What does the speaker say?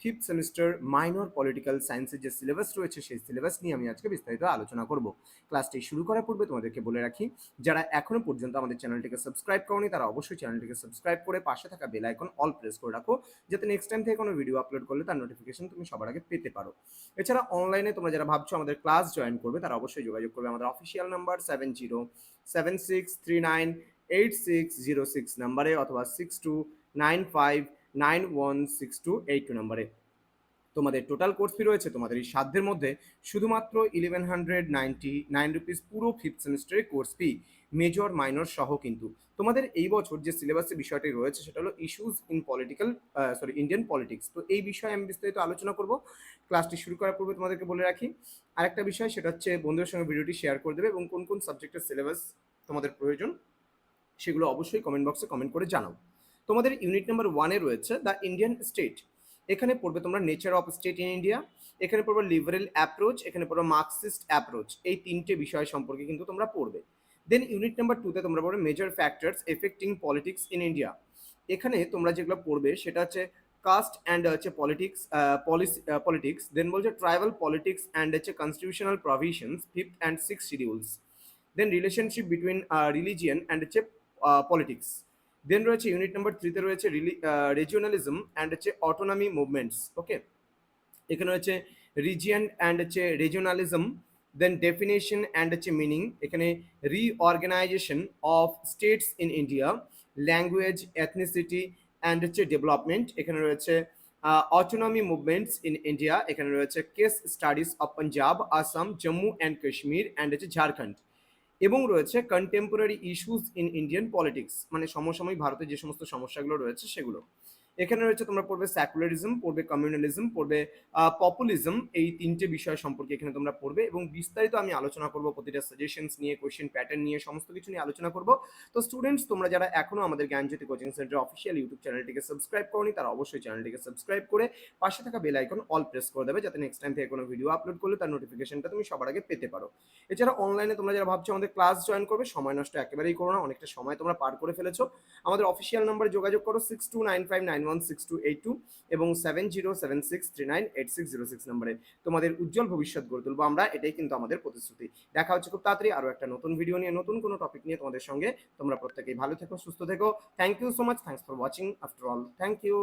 Fifth semester minor political সায়েন্সের যে syllabus রয়েছে, সেই সিলেবাস নিয়ে আমি আজকে বিস্তারিত আলোচনা করব। ক্লাসটি শুরু করার পূর্বে তোমাদেরকে বলে রাখি, যারা এখনও পর্যন্ত আমাদের চ্যানেলটিকে সাবস্ক্রাইব করনি, তারা অবশ্যই চ্যানেলটিকে সাবস্ক্রাইব করে পাশে থাকা বেল আইকন অল প্রেস করে রাখো, যাতে নেক্সট টাইম থেকে কোনো ভিডিও আপলোড করলে তার নোটিফিকেশন তুমি সবার আগে পেতে পারো। এছাড়া অনলাইনে তোমরা যারা ভাবছ আমাদের ক্লাস জয়েন করবে, তারা অবশ্যই যোগাযোগ করবে আমাদের official number seven zero seven six three nine eight six zero six নাম্বারে অথবা six two nine five nine one six two eight two নাম্বারে। তোমাদের টোটাল কোর্স ফি রয়েছে তোমাদের এই সাধ্যের মধ্যে শুধুমাত্র eleven hundred ninety nine rupees পুরো fifth semester course fee major minor সহ কিন্তু। তোমাদের এই বছর যে সিলেবাসের বিষয়টি রয়েছে সেটা হলো issues in political sorry Indian politics তো এই বিষয়ে আমি বিস্তারিত আলোচনা করব। ক্লাসটি শুরু করার পূর্বে তোমাদেরকে বলে রাখি, আরেকটা বিষয় সেটা হচ্ছে বন্ধুদের সঙ্গে ভিডিওটি শেয়ার করে দেবে এবং কোন কোন সাবজেক্টের সিলেবাস তোমাদের প্রয়োজন সেগুলো অবশ্যই কমেন্ট বক্সে কমেন্ট করে জানাও। তোমাদের ইউনিট নাম্বার ওয়ানে রয়েছে দ্য ইন্ডিয়ান স্টেট এখানে পড়বে তোমরা nature of state in India এখানে পড়বে লিবারেল অ্যাপ্রোচ এখানে পড়বে মার্কসিস্ট অ্যাপ্রোচ এই তিনটে বিষয় সম্পর্কে কিন্তু তোমরা পড়বে। দেন ইউনিট নাম্বার টুতে তোমরা পড়বে major factors affecting politics in India এখানে তোমরা যেগুলো পড়বে সেটা হচ্ছে কাস্ট অ্যান্ড হচ্ছে পলিটিক্স পলিসি পলিটিক্স দেন বলছে ট্রাইবাল পলিটিক্স অ্যান্ড হচ্ছে constitutional provisions fifth and six schedules then relationship between religion and হচ্ছে পলিটিক্স দেন রয়েছে ইউনিট নাম্বার থ্রিতে রয়েছে রিজিওনালিজম অ্যান্ড হচ্ছে অটোনমি মুভমেন্টস ওকে এখানে হচ্ছে রিজিয়ন অ্যান্ড হচ্ছে রিজিওনালিজম দেন ডেফিনেশন অ্যান্ড হচ্ছে মিনিং এখানে reorganisation of states in India language ethnicity and হচ্ছে ডেভেলপমেন্ট এখানে রয়েছে অটোনমি মুভমেন্টস ইন ইন্ডিয়া এখানে রয়েছে case studies of Punjab Assam Jammu and Kashmir and হচ্ছে ঝাড়খণ্ড এবং রয়েছে contemporary issues in Indian politics মানে সমসাময়িক ভারতের যে সমস্ত সমস্যাগুলো রয়েছে সেগুলো। এখানে রয়েছে তোমরা পড়বে সেকুলারিজম পড়বে কমিউনালিজম পড়বে পপুলিজম এই তিনটে বিষয় সম্পর্কে এখানে তোমরা পড়বে এবং বিস্তারিত আমি আলোচনা করব প্রতিটা সাজেশনস নিয়ে কোয়েশ্চেন প্যাটার্ন নিয়ে, সমস্ত কিছু নিয়ে আলোচনা করব। তো স্টুডেন্টস তোমরা যারা এখনও আমাদের Gyanjyoti coaching centre official YouTube চ্যানেলটিকে সাবস্ক্রাইব করনি, তারা অবশ্যই চ্যানেলটিকে সাবস্ক্রাইব করে পাশে থাকা বেল আইকন অল প্রেস করে দেবে যাতে নেক্সট টাইম থেকে কোনো ভিডিও আপলোড করলে তার নোটিফিকেশনটা তুমি সবার আগে পেতে পারো। এছাড়া অনলাইনে তোমরা যারা ভাবছ আমাদের ক্লাস জয়েন করবে, সময় নষ্ট একেবারেই করো না, অনেকটা সময় তোমরা পার করে ফেলেছো। আমাদের অফিসিয়াল নাম্বারে যোগাযোগ করো six two nine five nine one six two eight two এবং seven zero seven six three nine eight six zero six নাম্বারে তোমাদের উজ্জ্বল ভবিষ্যৎ গড়ে তুলবো আমরা। এটাই কিন্তু আমাদের প্রতিশ্রুতি। দেখা হচ্ছে খুব তাড়াতাড়ি আরও একটা নতুন ভিডিও নিয়ে, নতুন কোনো টপিক নিয়ে তোমাদের সঙ্গে। তোমরা প্রত্যেকেই ভালো থেকো, সুস্থ থেকো। Thank you so much thanks for watching after all thank you